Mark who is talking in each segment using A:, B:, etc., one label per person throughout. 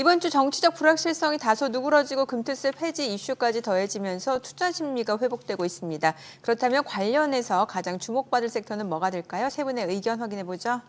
A: 이번 주 정치적 불확실성이 다소 누그러지고 금투세 폐지 이슈까지 더해지면서 투자 심리가 회복되고 있습니다. 그렇다면 관련해서 가장 주목받을 섹터는 뭐가 될까요? 세 분의 의견 확인해 보죠.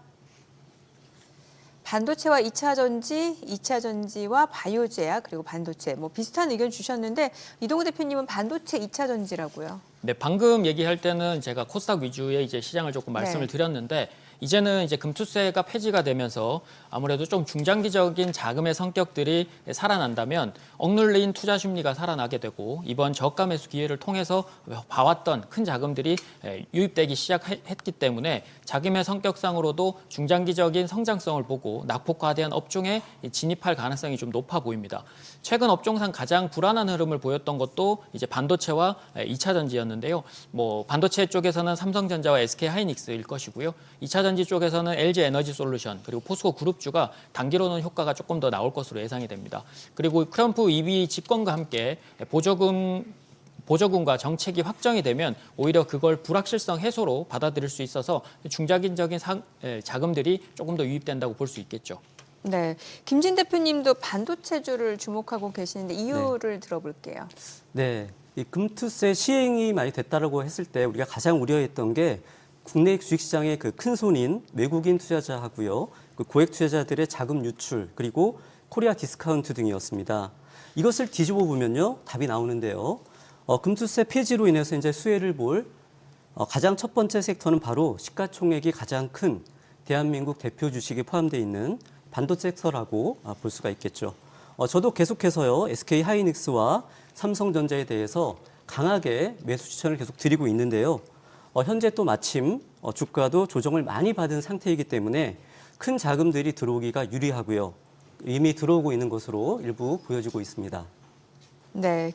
A: 반도체와 2차 전지, 2차 전지와 바이오제약 그리고 반도체 뭐 비슷한 의견 주셨는데 이동우 대표님은 반도체 2차 전지라고요.
B: 네, 방금 얘기할 때는 제가 코스닥 위주의 이제 시장을 조금 말씀을
A: 네.
B: 드렸는데 이제는 이제 금투세가 폐지가 되면서 아무래도 좀 중장기적인 자금의 성격들이 살아난다면 억눌린 투자 심리가 살아나게 되고 이번 저가 매수 기회를 통해서 봐왔던 큰 자금들이 에, 유입되기 시작했기 때문에 자금의 성격상으로도 중장기적인 성장성을 보고 낙폭화된 업종에 진입할 가능성이 좀 높아 보입니다. 최근 업종상 가장 불안한 흐름을 보였던 것도 이제 반도체와 2차 전지였는데 요. 뭐 반도체 쪽에서는 삼성전자와 SK 하이닉스일 것이고요. 2차 전지 쪽에서는 LG 에너지 솔루션 그리고 포스코 그룹주가 단기로는 효과가 조금 더 나올 것으로 예상이 됩니다. 그리고 트럼프 EB 집권과 함께 보조금 보조금과 정책이 확정이 되면 오히려 그걸 불확실성 해소로 받아들일 수 있어서 중장기적인 상- 에, 자금들이 조금 더 유입된다고 볼 수 있겠죠.
A: 네, 김진 대표님도 반도체주를 주목하고 계시는데 이유를 들어볼게요.
C: 네, 이 금투세 시행이 많이 됐다라고 했을 때 우리가 가장 우려했던 게 국내 주식시장의 그 큰 손인 외국인 투자자하고요, 그 고액 투자자들의 자금 유출 그리고 코리아 디스카운트 등이었습니다. 이것을 뒤집어 보면요, 답이 나오는데요. 어, 금투세 폐지로 인해서 이제 수혜를 볼 어, 가장 첫 번째 섹터는 바로 시가총액이 가장 큰 대한민국 대표 주식이 포함되어 있는 반도체 섹터라고 아, 볼 수가 있겠죠. 어, 저도 계속해서요 SK 하이닉스와 삼성전자에 대해서 강하게 매수 추천을 계속 드리고 있는데요. 어, 현재 또 마침 어, 주가도 조정을 많이 받은 상태이기 때문에 큰 자금들이 들어오기가 유리하고요. 이미 들어오고 있는 것으로 일부 보여지고 있습니다.
A: 네,